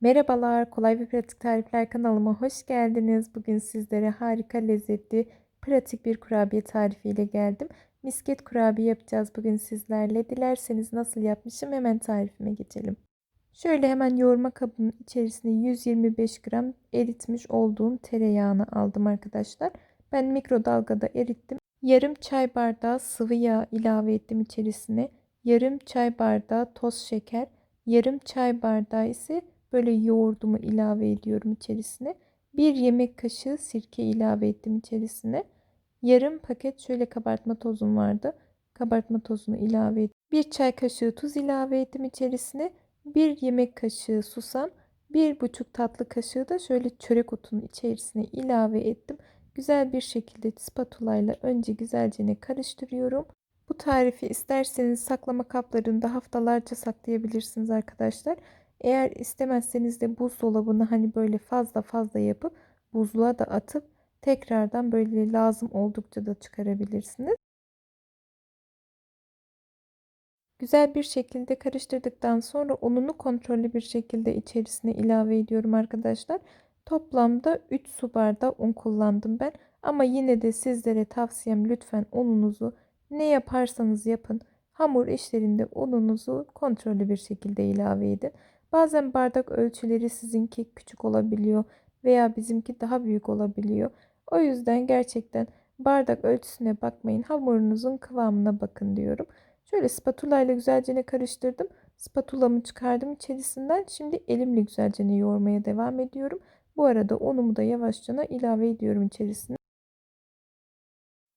Merhabalar, Kolay ve Pratik Tarifler kanalıma hoş geldiniz. Bugün sizlere harika lezzetli, pratik bir kurabiye tarifiyle geldim. Misket kurabiye yapacağız bugün sizlerle. Dilerseniz nasıl yapmışım hemen tarifime geçelim. Şöyle hemen yoğurma kabının içerisine 125 gram eritmiş olduğum tereyağını aldım arkadaşlar. Ben mikrodalgada erittim. Yarım çay bardağı sıvı yağ ilave ettim içerisine. Yarım çay bardağı toz şeker, yarım çay bardağı ise böyle yoğurdumu ilave ediyorum içerisine. Bir yemek kaşığı sirke ilave ettim içerisine. Yarım paket şöyle kabartma tozum vardı. Kabartma tozunu ilave ettim. Bir çay kaşığı tuz ilave ettim içerisine. Bir yemek kaşığı susam. Bir buçuk tatlı kaşığı da şöyle çörek otunun içerisine ilave ettim. Güzel bir şekilde spatula ile önce güzelce karıştırıyorum. Bu tarifi isterseniz saklama kaplarında haftalarca saklayabilirsiniz arkadaşlar. Eğer istemezseniz de buzdolabını hani böyle fazla fazla yapıp buzluğa da atıp tekrardan böyle lazım oldukça da çıkarabilirsiniz. Güzel bir şekilde karıştırdıktan sonra ununu kontrollü bir şekilde içerisine ilave ediyorum arkadaşlar. Toplamda 3 su bardağı un kullandım ben. Ama yine de sizlere tavsiyem lütfen ununuzu ne yaparsanız yapın hamur işlerinde ununuzu kontrollü bir şekilde ilave edin. Bazen bardak ölçüleri sizinki küçük olabiliyor veya bizimki daha büyük olabiliyor. O yüzden gerçekten bardak ölçüsüne bakmayın. Hamurunuzun kıvamına bakın diyorum. Şöyle spatula ile güzelce karıştırdım. Spatulamı çıkardım içerisinden. Şimdi elimle güzelce yoğurmaya devam ediyorum. Bu arada unumu da yavaşça ilave ediyorum içerisine.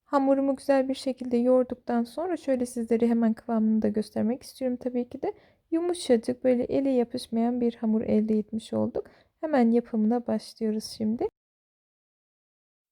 Hamurumu güzel bir şekilde yoğurduktan sonra şöyle sizlere hemen kıvamını da göstermek istiyorum tabii ki de. Yumuşacık böyle ele yapışmayan bir hamur elde etmiş olduk. Hemen yapımına başlıyoruz şimdi.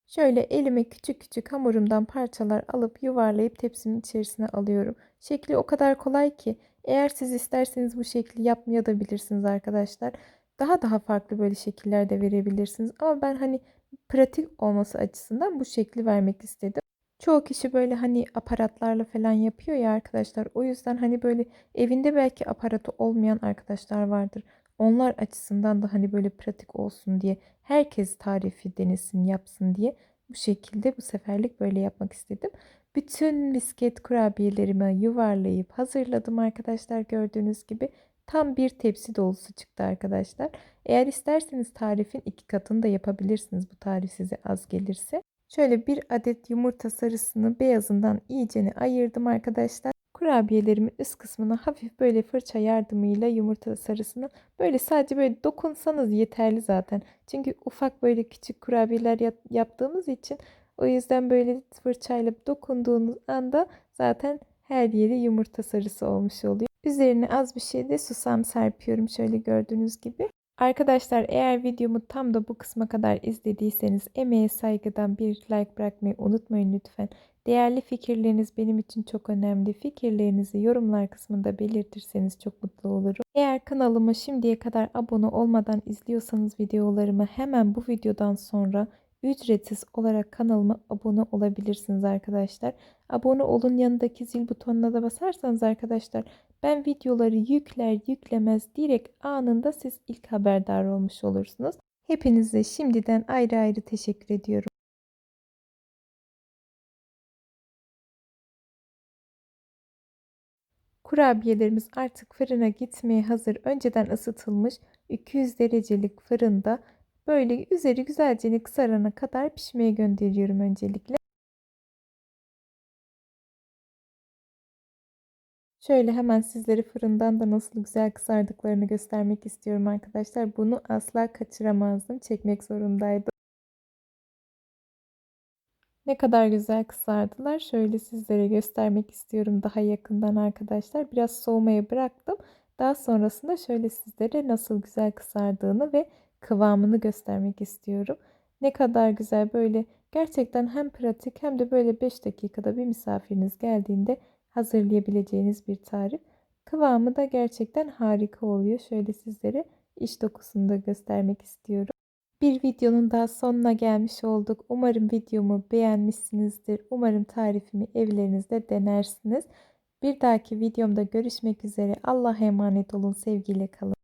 Şöyle elime küçük küçük hamurumdan parçalar alıp yuvarlayıp tepsimin içerisine alıyorum. Şekli o kadar kolay ki eğer siz isterseniz bu şekli yapmaya da bilirsiniz arkadaşlar. Daha daha farklı böyle şekiller de verebilirsiniz. Ama ben hani pratik olması açısından bu şekli vermek istedim. Çoğu kişi böyle hani aparatlarla falan yapıyor ya arkadaşlar. O yüzden hani böyle evinde belki aparatı olmayan arkadaşlar vardır. Onlar açısından da hani böyle pratik olsun diye herkes tarifi denesin yapsın diye bu şekilde bu seferlik böyle yapmak istedim. Bütün bisket kurabiyelerimi yuvarlayıp hazırladım arkadaşlar gördüğünüz gibi. Tam bir tepsi dolusu çıktı arkadaşlar. Eğer isterseniz tarifin iki katını da yapabilirsiniz bu tarif size az gelirse. Şöyle bir adet yumurta sarısını beyazından iyicene ayırdım arkadaşlar. Kurabiyelerimin üst kısmına hafif böyle fırça yardımıyla yumurta sarısını böyle sadece böyle dokunsanız yeterli zaten. Çünkü ufak böyle küçük kurabiyeler yaptığımız için o yüzden böyle fırçayla dokunduğunuz anda zaten her yeri yumurta sarısı olmuş oluyor. Üzerine az bir şey de susam serpiyorum şöyle gördüğünüz gibi. Arkadaşlar eğer videomu tam da bu kısma kadar izlediyseniz emeğe saygıdan bir like bırakmayı unutmayın lütfen. Değerli fikirleriniz benim için çok önemli. Fikirlerinizi yorumlar kısmında belirtirseniz çok mutlu olurum. Eğer kanalıma şimdiye kadar abone olmadan izliyorsanız videolarımı hemen bu videodan sonra ücretsiz olarak kanalıma abone olabilirsiniz arkadaşlar. Abone olun yanındaki zil butonuna da basarsanız arkadaşlar ben videoları yükler yüklemez direkt anında siz ilk haberdar olmuş olursunuz. Hepinize şimdiden ayrı ayrı teşekkür ediyorum. Kurabiyelerimiz artık fırına gitmeye hazır. Önceden ısıtılmış 200 derecelik fırında böyle üzeri güzelce kızarana kadar pişmeye gönderiyorum öncelikle. Şöyle hemen sizlere fırından da nasıl güzel kızardıklarını göstermek istiyorum arkadaşlar. Bunu asla kaçıramazdım. Çekmek zorundaydım. Ne kadar güzel kızardılar. Şöyle sizlere göstermek istiyorum daha yakından arkadaşlar. Biraz soğumaya bıraktım. Daha sonrasında şöyle sizlere nasıl güzel kızardığını ve kıvamını göstermek istiyorum. Ne kadar güzel böyle gerçekten hem pratik hem de böyle 5 dakikada bir misafiriniz geldiğinde hazırlayabileceğiniz bir tarif. Kıvamı da gerçekten harika oluyor. Şöyle sizlere iç dokusunu da göstermek istiyorum. Bir videonun daha sonuna gelmiş olduk. Umarım videomu beğenmişsinizdir. Umarım tarifimi evlerinizde denersiniz. Bir dahaki videomda görüşmek üzere. Allah'a emanet olun. Sevgiyle kalın.